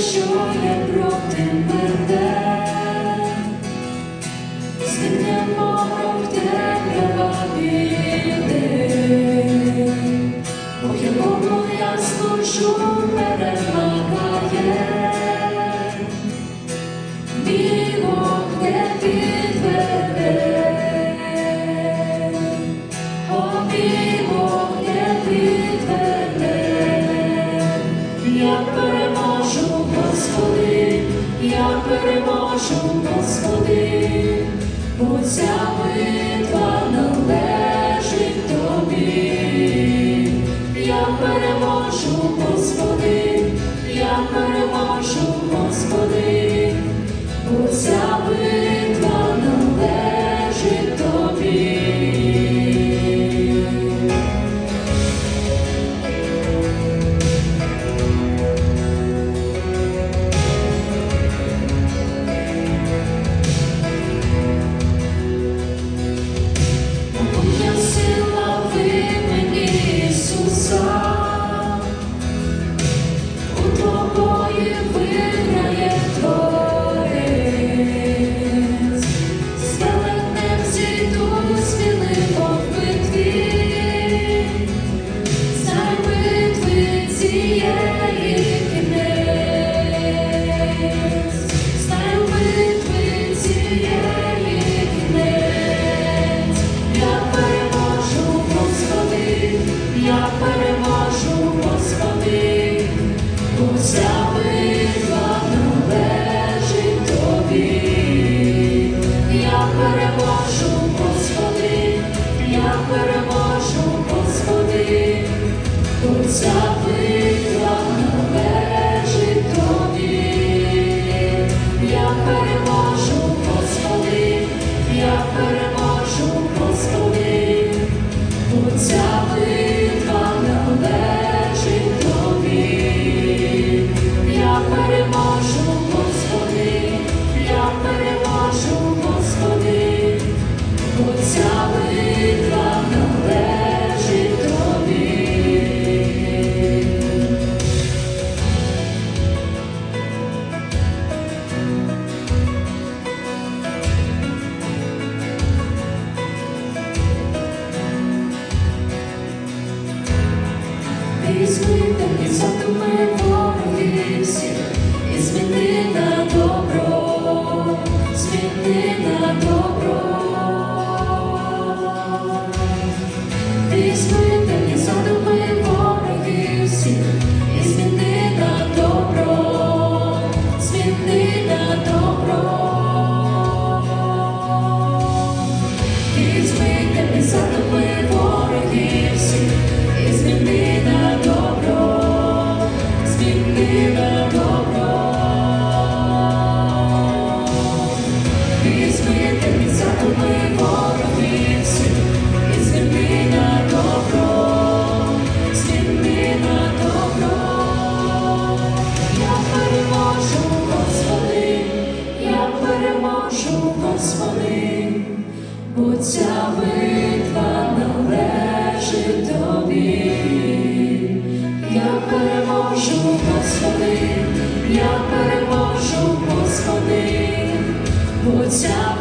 що є проти мене, зникнемо в тебе біди, бо якому я служу перемагає. переможу, Господи, уся битва на переможу, Господи, Отця ми. Ты 我。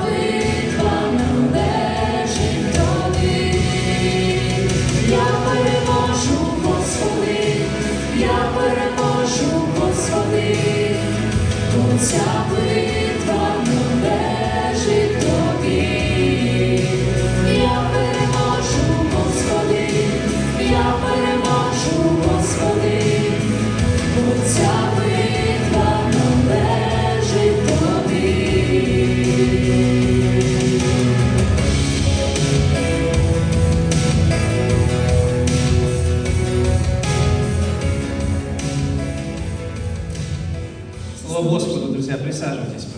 mensagem,